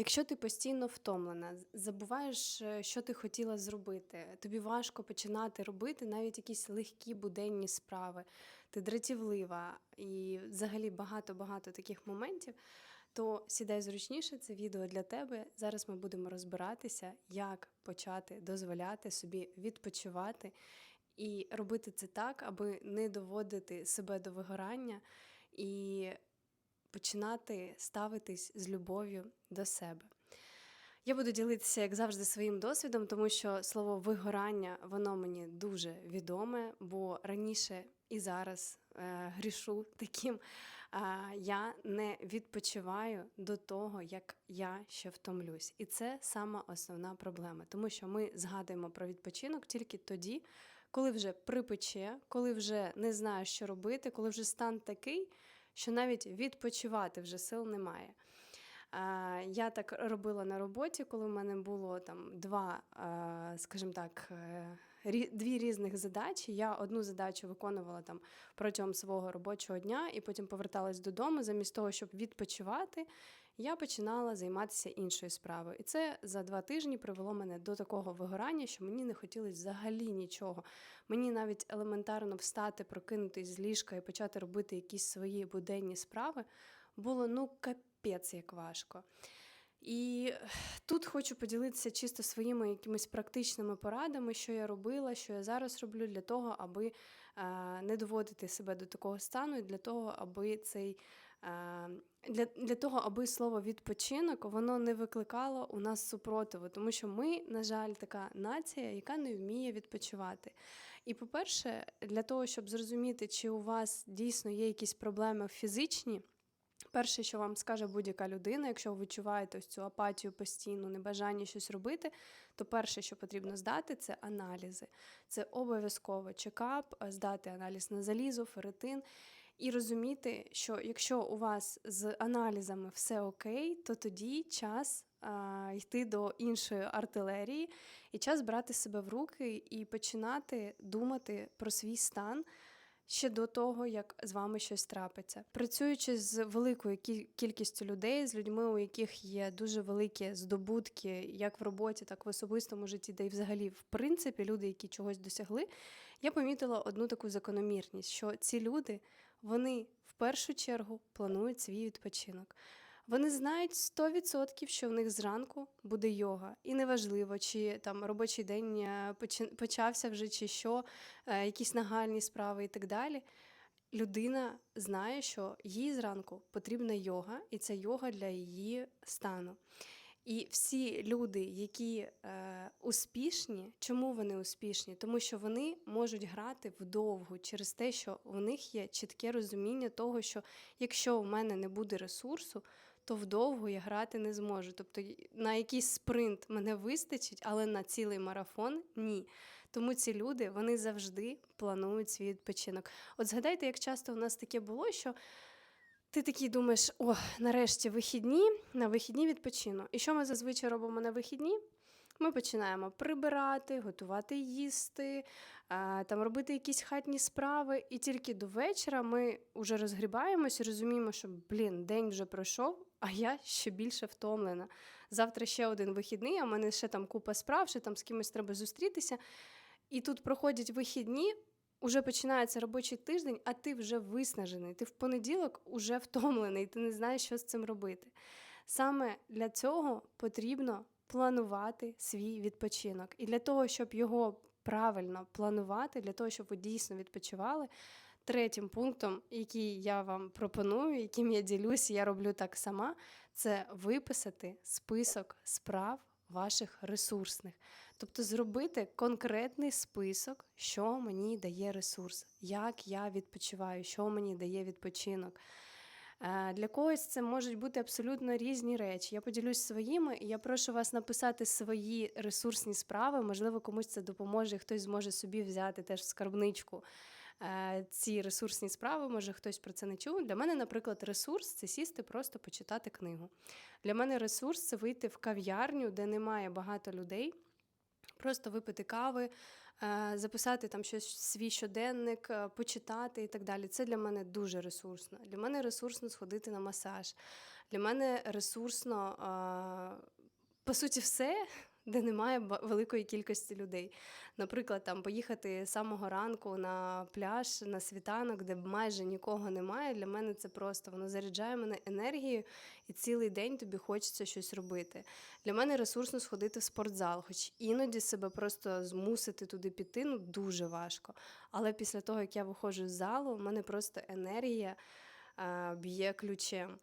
Якщо ти постійно втомлена, забуваєш, е, що ти хотіла зробити, тобі важко починати робити навіть якісь легкі буденні справи, ти дратівлива і взагалі багато-багато таких моментів, то сідай зручніше, це відео для тебе. Зараз ми будемо розбиратися, як почати дозволяти собі відпочивати і робити це так, аби не доводити себе до вигорання і починати ставитись з любов'ю до себе. Я буду ділитися, як завжди, своїм досвідом, тому що слово вигорання воно мені дуже відоме, бо раніше і зараз е, грішу таким. А, я не відпочиваю до того, як я ще втомлюсь. І це сама основна проблема, тому що ми згадуємо про відпочинок тільки тоді, коли вже припече, коли вже не знаєш, що робити, коли вже стан такий, що навіть відпочивати вже сил немає. Я так робила на роботі, коли в мене було там два, скажімо так, е, дві різних задачі. Я одну задачу виконувала там протягом свого робочого дня і потім поверталась додому. Замість того, щоб відпочивати, я починала займатися іншою справою. І це за два тижні привело мене до такого вигорання, що мені не хотілося взагалі нічого. Мені навіть елементарно встати, прокинутись з ліжка і почати робити якісь свої буденні справи було ну капець як важко. І тут хочу поділитися чисто своїми якимись практичними порадами, що я робила, що я зараз роблю для того, аби е, не доводити себе до такого стану, і для того, аби цей для, для того, аби слово відпочинок воно не викликало у нас супротиву, тому що ми, на жаль, така нація, яка не вміє відпочивати. І, по-перше, для того, щоб зрозуміти, чи у вас дійсно є якісь проблеми фізичні. Перше, що вам скаже будь-яка людина, якщо ви відчуваєте ось цю апатію постійну, небажання щось робити, то перше, що потрібно здати, це аналізи. Це обов'язково чекап, е, здати аналіз на залізо, ферритин. І розуміти, що якщо у вас з аналізами все окей, то тоді час а, йти до іншої артилерії, і час брати себе в руки і починати думати про свій стан ще до того, як з вами щось трапиться. Працюючи з великою кі- кількістю людей, з людьми, у яких є дуже великі здобутки, як в роботі, так в особистому житті, де й взагалі, в принципі, люди, які чогось досягли, я помітила одну таку закономірність, що ці люди вони в першу чергу планують свій відпочинок. Вони знають 100%, що в них зранку буде йога. І неважливо, чи там робочий день е, почався вже, чи що, е, якісь нагальні справи і так далі. Людина знає, що їй зранку потрібна йога, і це йога для її стану. І всі люди, які е, успішні, чому вони успішні? Тому що вони можуть грати вдовгу через те, що у них є чітке розуміння того, що якщо в мене не буде ресурсу, то вдовго я грати не зможу. Тобто на якийсь спринт мене вистачить, але на цілий марафон ні. Тому ці люди вони завжди планують свій відпочинок. От згадайте, як часто у нас таке було, що ти такий думаєш, о, нарешті вихідні, на вихідні відпочину. І що ми зазвичай робимо на вихідні? Ми починаємо прибирати, готувати їсти, там робити якісь хатні справи, і тільки до вечора ми вже розгрібаємось і розуміємо, що блін, день вже пройшов, а я ще більше втомлена. Завтра ще один вихідний, а в мене ще там купа справ, ще там з кимось треба зустрітися. І тут проходять вихідні, Уже починається робочий тиждень, а ти вже виснажений. Ти в понеділок уже втомлений, ти не знаєш, що з цим робити. Саме для цього потрібно планувати свій відпочинок. І для того, щоб його правильно планувати, для того, щоб ви дійсно відпочивали. Третім пунктом, який я вам пропоную, яким я ділюсь, я роблю так сама, це виписати список справ ваших ресурсних. Тобто зробити конкретний список, що мені дає ресурс, як я відпочиваю, що мені дає відпочинок. Е, Для когось це можуть бути абсолютно різні речі. Я поділюсь своїми, і я прошу вас написати свої ресурсні справи. Можливо, комусь це допоможе, хтось зможе собі взяти теж в скарбничку е, ці ресурсні справи. Може, хтось про це не чув. Для мене, наприклад, ресурс це сісти, просто почитати книгу. Для мене ресурс це вийти в кав'ярню, де немає багато людей. Просто випити кави, е, записати там щось свій щоденник, е, почитати і так далі. Це для мене дуже ресурсно. Для мене ресурсно сходити на масаж. Для мене ресурсно, е, по суті, все, де немає великої кількості людей. Наприклад, там поїхати самого ранку на пляж, на світанок, де майже нікого немає. Для мене це просто воно заряджає мене енергією, і цілий день тобі хочеться щось робити. Для мене ресурсно сходити в спортзал, хоч іноді себе просто змусити туди піти, ну дуже важко. Але після того, як я виходжу з залу, в мене просто енергія е, б'є ключем.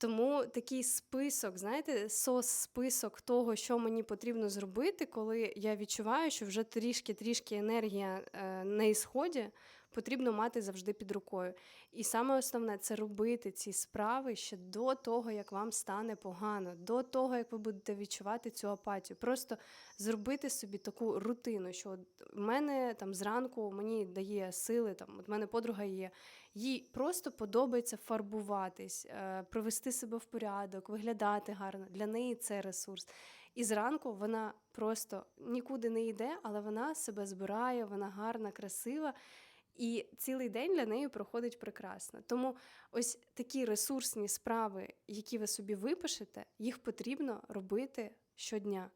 Тому такий список, знаєте, сос список того, що мені потрібно зробити, коли я відчуваю, що вже трішки-трішки енергія е, на ісході, потрібно мати завжди під рукою. І саме основне це робити ці справи ще до того, як вам стане погано, до того, як ви будете відчувати цю апатію. Просто зробити собі таку рутину, що от в мене там зранку мені дає сили, там от мене подруга є. Їй просто подобається фарбуватись, е, привести себе в порядок, виглядати гарно. Для неї це ресурс. І зранку вона просто нікуди не йде, але вона себе збирає, вона гарна, красива. І цілий день для неї проходить прекрасно. Тому ось такі ресурсні справи, які ви собі випишете, їх потрібно робити щодня.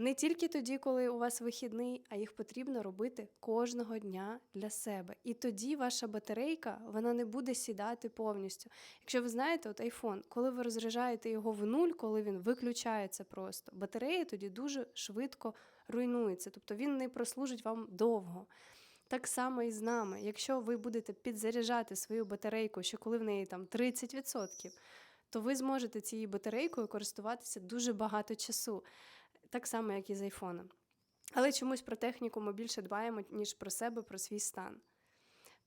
Не тільки тоді, коли у вас вихідний, а їх потрібно робити кожного дня для себе. І тоді ваша батарейка вона не буде сідати повністю. Якщо ви знаєте, от iPhone, коли ви розряджаєте його в нуль, коли він виключається просто, батарея тоді дуже швидко руйнується, тобто він не прослужить вам довго. Так само і з нами. Якщо ви будете підзаряджати свою батарейку, ще коли в неї там 30%, то ви зможете цією батарейкою користуватися дуже багато часу, так само, як і з айфоном. Але чомусь про техніку ми більше дбаємо, ніж про себе, про свій стан.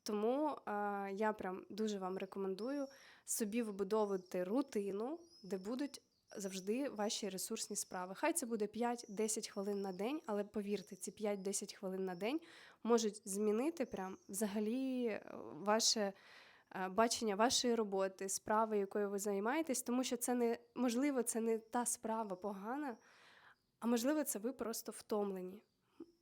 Тому е, я прям дуже вам рекомендую собі вибудовувати рутину, де будуть завжди ваші ресурсні справи. Хай це буде 5-10 хвилин на день, але повірте, ці 5-10 хвилин на день можуть змінити прям взагалі е, ваше е, бачення вашої роботи, справи, якою ви займаєтесь, тому що це не можливо, це не та справа погана, а можливо, це ви просто втомлені.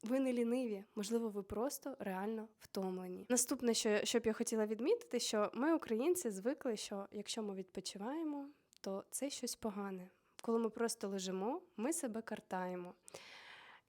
Ви не ліниві, можливо, ви просто реально втомлені. Наступне, що, що б я хотіла відмітити, що ми, українці, звикли, що якщо ми відпочиваємо, то це щось погане. Коли ми просто лежимо, ми себе картаємо.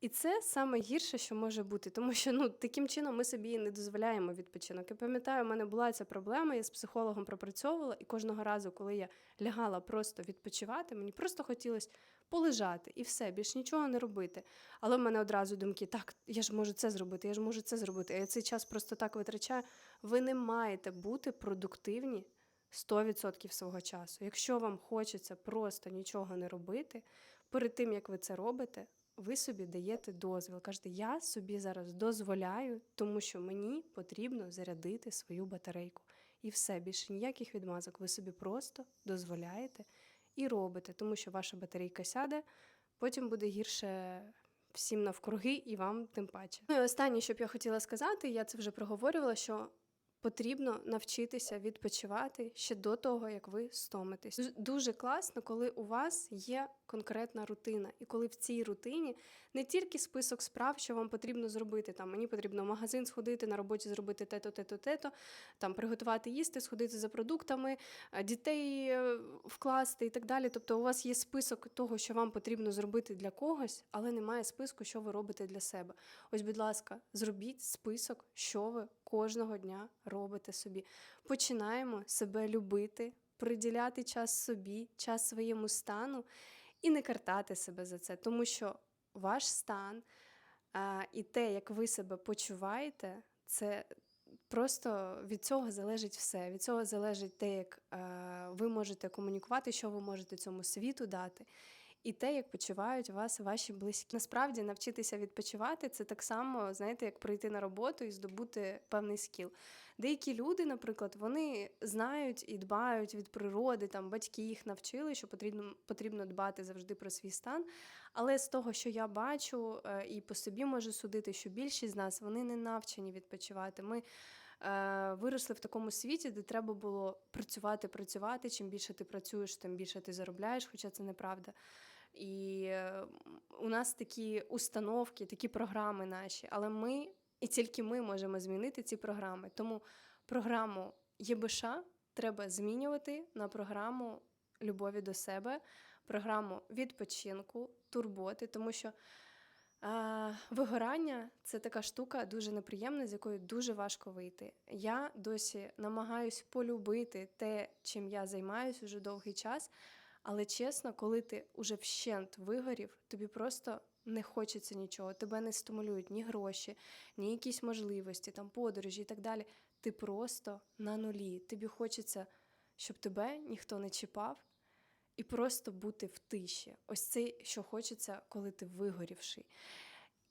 І це саме гірше, що може бути, тому що ну таким чином ми собі не дозволяємо відпочинок. Я пам'ятаю, у мене була ця проблема, я з психологом пропрацьовувала, і кожного разу, коли я лягала просто відпочивати, мені просто хотілося полежати і все, більш нічого не робити. Але в мене одразу думки: так, я ж можу це зробити, я ж можу це зробити. А я цей час просто так витрачаю. Ви не маєте бути продуктивні 100% свого часу. Якщо вам хочеться просто нічого не робити, перед тим як ви це робите, ви собі даєте дозвіл. Кажете, я собі зараз дозволяю, тому що мені потрібно зарядити свою батарейку. І все, більше ніяких відмазок. Ви собі просто дозволяєте і робите, тому що ваша батарейка сяде, потім буде гірше всім навкруги і вам тим паче. Ну і останнє, що б я хотіла сказати, я це вже проговорювала, що потрібно навчитися відпочивати ще до того, як ви стомитесь. Дуже класно, коли у вас є конкретна рутина, і коли в цій рутині не тільки список справ, що вам потрібно зробити. Там мені потрібно в магазин сходити, на роботі зробити те-то, те-то, те-то, там приготувати їсти, сходити за продуктами, е, дітей е, вкласти і так далі. Тобто, у вас є список того, що вам потрібно зробити для когось, але немає списку, що ви робите для себе. Ось, будь ласка, зробіть список, що ви кожного дня робите собі. Починаємо себе любити, приділяти час собі, час своєму стану і не картати себе за це, тому що ваш стан а, і те, як ви себе почуваєте, це просто від цього залежить все. Від цього залежить те, як а, ви можете комунікувати, що ви можете цьому світу дати. І те, як почувають вас ваші близькі. Насправді навчитися відпочивати це так само, знаєте, як прийти на роботу і здобути певний скіл. Деякі люди, наприклад, вони знають і дбають від природи, там батьки їх навчили, що потрібно, потрібно дбати завжди про свій стан. Але з того, що я бачу, е, і по собі можу судити, що більшість з нас вони не навчені відпочивати. Ми е, виросли в такому світі, де треба було працювати, працювати. Чим більше ти працюєш, тим більше ти заробляєш, хоча це неправда. І е, у нас такі установки, такі програми наші, але ми і тільки ми можемо змінити ці програми. Тому програму ЄБШ треба змінювати на програму любові до себе, програму відпочинку, турботи, тому що е, вигорання це така штука дуже неприємна, з якої дуже важко вийти. Я досі намагаюсь полюбити те, чим я займаюся вже довгий час. Але чесно, коли ти уже вщент вигорів, тобі просто не хочеться нічого, тебе не стимулюють ні гроші, ні якісь можливості, там подорожі і так далі. Ти просто на нулі. Тобі хочеться, щоб тебе ніхто не чіпав, і просто бути в тиші. Ось це, що хочеться, коли ти вигорівший.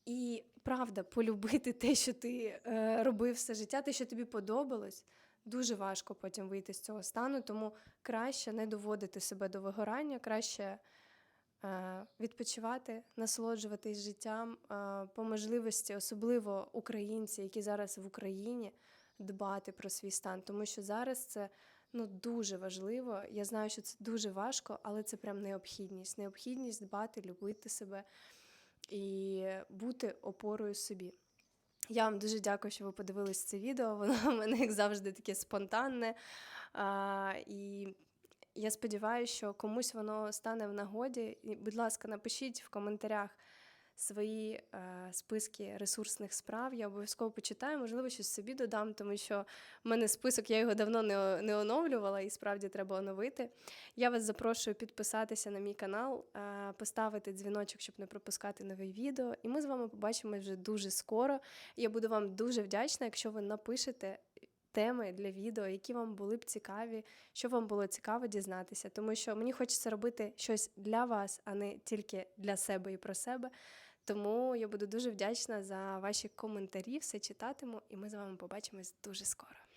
І правда, полюбити те, що ти е, робив все життя, те, що тобі подобалось, дуже важко потім вийти з цього стану. Тому краще не доводити себе до вигорання, краще е, відпочивати, насолоджуватись життям е, по можливості, особливо українці, які зараз в Україні, дбати про свій стан, тому що зараз це. Ну, дуже важливо. Я знаю, що це дуже важко, але це прям необхідність. Необхідність дбати, любити себе і бути опорою собі. Я вам дуже дякую, що ви подивились це відео. Воно в мене, як завжди, таке спонтанне. А, і я сподіваюся, що комусь воно стане в нагоді. І, будь ласка, напишіть в коментарях свої е, списки ресурсних справ. Я обов'язково почитаю, можливо, щось собі додам, тому що в мене список, я його давно не, не оновлювала, і справді треба оновити. Я вас запрошую підписатися на мій канал, е, поставити дзвіночок, щоб не пропускати нові відео. І ми з вами побачимось вже дуже скоро. Я буду вам дуже вдячна, якщо ви напишете. Теми для відео, які вам були б цікаві, що вам було цікаво дізнатися, тому що мені хочеться робити щось для вас, а не тільки для себе і про себе. Тому я буду дуже вдячна за ваші коментарі, все читатиму, і ми з вами побачимось дуже скоро.